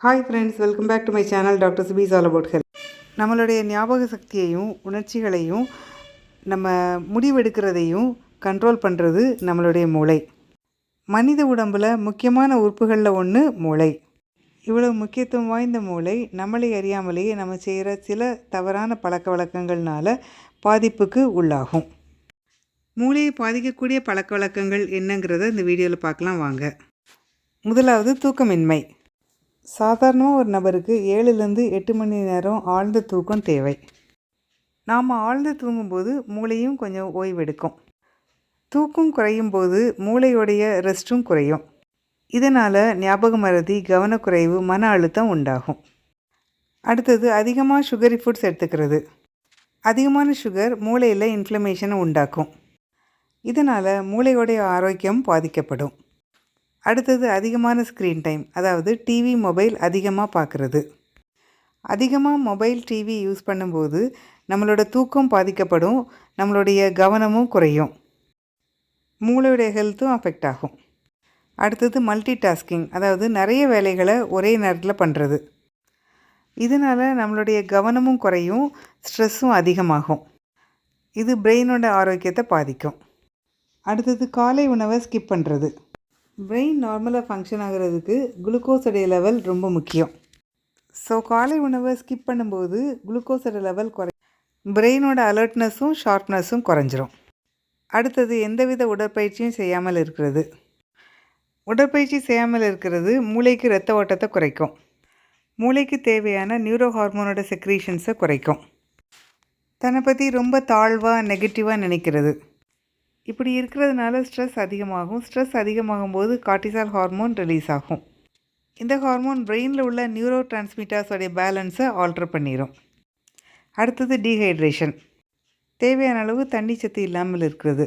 Hi friends welcome back to my channel doctor சுபீஸ் all about health நம்மளுடைய ஞாபக சக்தியையும் உணர்ச்சிகளையும் நம்ம முடிவெடுக்கிறதையும் கண்ட்ரோல் பண்ணுறது நம்மளுடைய மூளை. மனித உடம்பில் முக்கியமான உறுப்புகளில் ஒன்று மூளை. இவ்வளவு முக்கியத்துவம் வாய்ந்த மூளை நம்மளை அறியாமலேயே நம்ம செய்கிற சில தவறான பழக்க வழக்கங்கள்னால பாதிப்புக்கு உள்ளாகும். மூளையை பாதிக்கக்கூடிய பழக்க வழக்கங்கள் என்னங்கிறத இந்த வீடியோவில் பார்க்கலாம் வாங்க. முதலாவது தூக்கமின்மை. சாதாரணமாக ஒரு நபருக்கு ஏழுலேருந்து எட்டு மணி நேரம் ஆழ்ந்த தூக்கம் தேவை. நாம் ஆழ்ந்து தூங்கும்போது மூளையும் கொஞ்சம் ஓய்வெடுக்கும். தூக்கம் குறையும் போது மூளையுடைய ரெஸ்ட்டும் குறையும். இதனால் ஞாபக மறதி கவனக்குறைவு மன அழுத்தம் உண்டாகும். அடுத்தது அதிகமாக சுகரி ஃபுட்ஸ் எடுத்துக்கிறது. அதிகமான சுகர் மூளையில் இன்ஃப்ளமேஷனை உண்டாக்கும். இதனால் மூளையுடைய ஆரோக்கியம் பாதிக்கப்படும். அடுத்தது அதிகமான ஸ்க்ரீன் டைம் அதாவது டிவி மொபைல் அதிகமாக பார்க்குறது அதிகமாக மொபைல் டிவி யூஸ் பண்ணும்போது நம்மளோட தூக்கம் பாதிக்கப்படும் நம்மளுடைய கவனமும் குறையும். மூளையுடைய ஹெல்த்தும் அஃபெக்ட் ஆகும். அடுத்தது மல்டி டாஸ்கிங் அதாவது நிறைய வேலைகளை ஒரே நேரத்தில் பண்ணுறது இதனால் நம்மளுடைய கவனமும் குறையும் ஸ்ட்ரெஸ்ஸும் அதிகமாகும். இது பிரெயினோட ஆரோக்கியத்தை பாதிக்கும். அடுத்தது காலை உணவை ஸ்கிப் பண்ணுறது பிரெயின் நார்மலாக ஃபங்க்ஷன் ஆகிறதுக்கு குளுக்கோஸோடைய லெவல் ரொம்ப முக்கியம். ஸோ காலை உணவை ஸ்கிப் பண்ணும்போது குளுக்கோஸோட லெவல் குறை பிரெயினோட அலர்ட்னஸும் ஷார்ப்னஸும் குறைஞ்சிரும். அடுத்தது எந்தவித உடற்பயிற்சியும் செய்யாமல் இருக்கிறது. உடற்பயிற்சி செய்யாமல் இருக்கிறது மூளைக்கு இரத்த ஓட்டத்தை குறைக்கும். மூளைக்கு தேவையான நியூரோ ஹார்மோனோட செக்ரீஷன்ஸை குறைக்கும். தன்னை பற்றி ரொம்ப தாழ்வாக நெகட்டிவாக நினைக்கிறது. இப்படி இருக்கிறதுனால ஸ்ட்ரெஸ் அதிகமாகும். ஸ்ட்ரெஸ் அதிகமாகும் போது கார்டிசால் ஹார்மோன் ரிலீஸ் ஆகும். இந்த ஹார்மோன் பிரெயினில் உள்ள நியூரோ டிரான்ஸ்மிட்டர்ஸோடைய பேலன்ஸை ஆல்டர் பண்ணிடும் அடுத்தது டீஹைட்ரேஷன் தேவையான அளவு தண்ணி சத்து இல்லாமல் இருக்கிறது.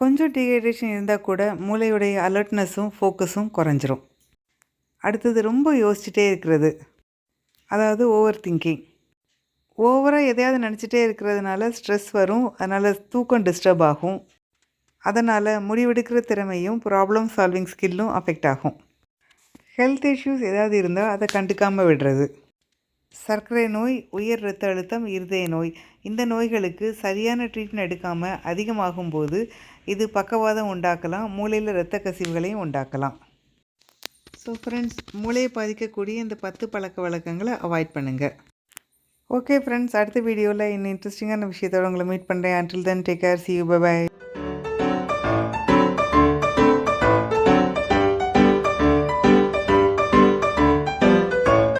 கொஞ்சம் டீஹைட்ரேஷன் இருந்தால் கூட மூளையுடைய அலர்ட்னஸும் ஃபோக்கஸும் குறைஞ்சிரும். அடுத்தது ரொம்ப யோசிச்சுட்டே இருக்கிறது. அதாவது ஓவர் திங்கிங் ஓவராக எதையாவது நினச்சிட்டே இருக்கிறதுனால ஸ்ட்ரெஸ் வரும். அதனால் தூக்கம் டிஸ்டர்ப் ஆகும். அதனால் முடிவெடுக்கிற திறமையும் ப்ராப்ளம் சால்விங் ஸ்கில்லும் அஃபெக்ட் ஆகும். ஹெல்த் இஷ்யூஸ் ஏதாவது இருந்தால் அதை கண்டுக்காமல் விடுறது. சர்க்கரை நோய் உயர் இரத்த அழுத்தம் இருதய நோய். இந்த நோய்களுக்கு சரியான ட்ரீட்மெண்ட் எடுக்காமல் அதிகமாகும் போது இது பக்கவாதம் உண்டாக்கலாம் மூளையில் இரத்த கசிவுகளையும் உண்டாக்கலாம். ஸோ ஃப்ரெண்ட்ஸ் மூளையை பாதிக்கக்கூடிய இந்த பத்து பழக்க வழக்கங்களை அவாய்ட் பண்ணுங்கள் ஓகே ஃப்ரெண்ட்ஸ் அடுத்த வீடியோவில் இன்னும் இன்ட்ரெஸ்டிங்கான விஷயத்தோட உங்களை மீட் பண்ணுறேன் until then take care see you bye